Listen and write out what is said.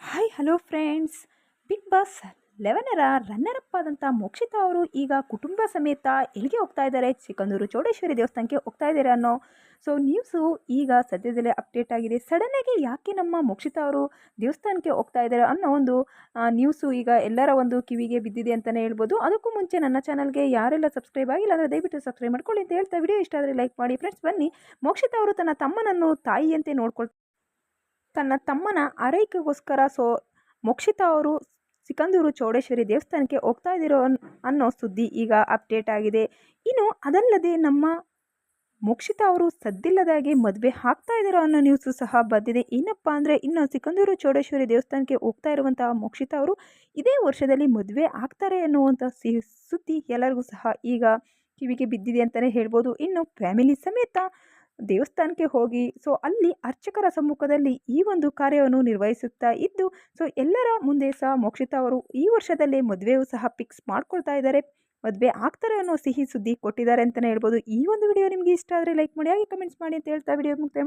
Hi hello friends Big Boss ಲೆವೆನರ runner up ಆದಂಥ ಮೋಕ್ಷಿತಾ ಅವರು ಈಗ ಕುಟುಂಬ ಸಮೇತ ಎಲ್ಲಿಗೆ ಹೋಗ್ತಾ ಇದ್ದಾರೆ? ಚಿಕ್ಕಂದೂರು ಚೌಡೇಶ್ವರಿ ದೇವಸ್ಥಾನಕ್ಕೆ ಹೋಗ್ತಾ ಇದ್ದಾರೆ ಅನ್ನೋ ಸೊ ನ್ಯೂಸು ಈಗ ಸದ್ಯದಲ್ಲೇ ಅಪ್ಡೇಟ್ ಆಗಿದೆ. ಸಡನ್ನಾಗಿ ಯಾಕೆ ನಮ್ಮ ಮೋಕ್ಷಿತಾ ಅವರು ದೇವಸ್ಥಾನಕ್ಕೆ ಹೋಗ್ತಾ ಇದ್ದಾರೆ ಅನ್ನೋ ಒಂದು ನ್ಯೂಸು ಈಗ ಎಲ್ಲರ ಒಂದು ಕಿವಿಗೆ ಬಿದ್ದಿದೆ ಅಂತಲೇ ಹೇಳ್ಬೋದು. ಅದಕ್ಕೂ ಮುಂಚೆ ನನ್ನ ಚಾನಲ್ಗೆ ಯಾರೆಲ್ಲ ಸಬ್ಸ್ಕ್ರೈಬ್ ಆಗಿಲ್ಲ ಅಂದರೆ ದಯವಿಟ್ಟು ಸಬ್ಸ್ಕ್ರೈಬ್ ಮಾಡ್ಕೊಳ್ಳಿ ಅಂತ ಹೇಳ್ತಾ. ವಿಡಿಯೋ ಇಷ್ಟ ಆದರೆ ಲೈಕ್ ಮಾಡಿ. ಫ್ರೆಂಡ್ಸ್ ಬನ್ನಿ. ಮೋಕ್ಷಿತಾ ಅವರು ತನ್ನ ತಮ್ಮನನ್ನು ತಾಯಿಯಂತೆ ನೋಡ್ಕೊಳ್ ತನ್ನ ತಮ್ಮನ ಆರೈಕೆಗೋಸ್ಕರ ಸೊ, ಮೋಕ್ಷಿತಾ ಅವರು ಸಿಕಂದೂರು ಚೌಡೇಶ್ವರಿ ದೇವಸ್ಥಾನಕ್ಕೆ ಹೋಗ್ತಾ ಇದ್ದೀರೋ ಅನ್- ಅನ್ನೋ ಸುದ್ದಿ ಈಗ ಅಪ್ಡೇಟ್ ಆಗಿದೆ. ಇನ್ನು ಅದಲ್ಲದೆ ನಮ್ಮ ಮೋಕ್ಷಿತಾ ಅವರು ಸದ್ದಿಲ್ಲದಾಗೆ ಮದುವೆ ಆಗ್ತಾ ಇದ್ದಾರೋ ಅನ್ನೋ ನ್ಯೂಸು ಸಹ ಬಂದಿದೆ. ಏನಪ್ಪ ಅಂದರೆ ಇನ್ನು ಸಿಕಂದೂರು ಚೌಡೇಶ್ವರಿ ದೇವಸ್ಥಾನಕ್ಕೆ ಹೋಗ್ತಾ ಇರುವಂತಹ ಮೋಕ್ಷಿತಾ ಅವರು ಇದೇ ವರ್ಷದಲ್ಲಿ ಮದುವೆ ಆಗ್ತಾರೆ ಅನ್ನುವಂಥ ಸಿ, ಸುದ್ದಿ ಎಲ್ಲರಿಗೂ ಸಹ ಈಗ ಕಿವಿಗೆ ಬಿದ್ದಿದೆ ಅಂತಲೇ ಹೇಳ್ಬೋದು. ಇನ್ನು ಫ್ಯಾಮಿಲಿ ಸಮೇತ ದೇವಸ್ಥಾನಕ್ಕೆ ಹೋಗಿ ಸೊ ಅಲ್ಲಿ ಅರ್ಚಕರ ಸಮ್ಮುಖದಲ್ಲಿ ಈ ಒಂದು ಕಾರ್ಯವನ್ನು ನಿರ್ವಹಿಸುತ್ತಾ ಇದ್ದು ಸೊ ಎಲ್ಲರ ಮುಂದೆ ಸಹ ಮೋಕ್ಷಿತಾ ಅವರು ಈ ವರ್ಷದಲ್ಲೇ ಮದುವೆಯೂ ಸಹ ಫಿಕ್ಸ್ ಮಾಡ್ಕೊಳ್ತಾ ಇದ್ದಾರೆ ಮದುವೆ ಆಗ್ತಾರೆ ಅನ್ನೋ ಸಿಹಿ ಸುದ್ದಿ ಕೊಟ್ಟಿದ್ದಾರೆ ಅಂತಲೇ ಹೇಳ್ಬೋದು ಈ ಒಂದು ವಿಡಿಯೋ ನಿಮಗೆ ಇಷ್ಟ ಆದರೆ ಲೈಕ್ ಮಾಡಿ, ಹಾಗೆ ಕಮೆಂಟ್ಸ್ ಮಾಡಿ ಅಂತ ಹೇಳ್ತಾ ವಿಡಿಯೋ ಮುಕ್ತಾಯ.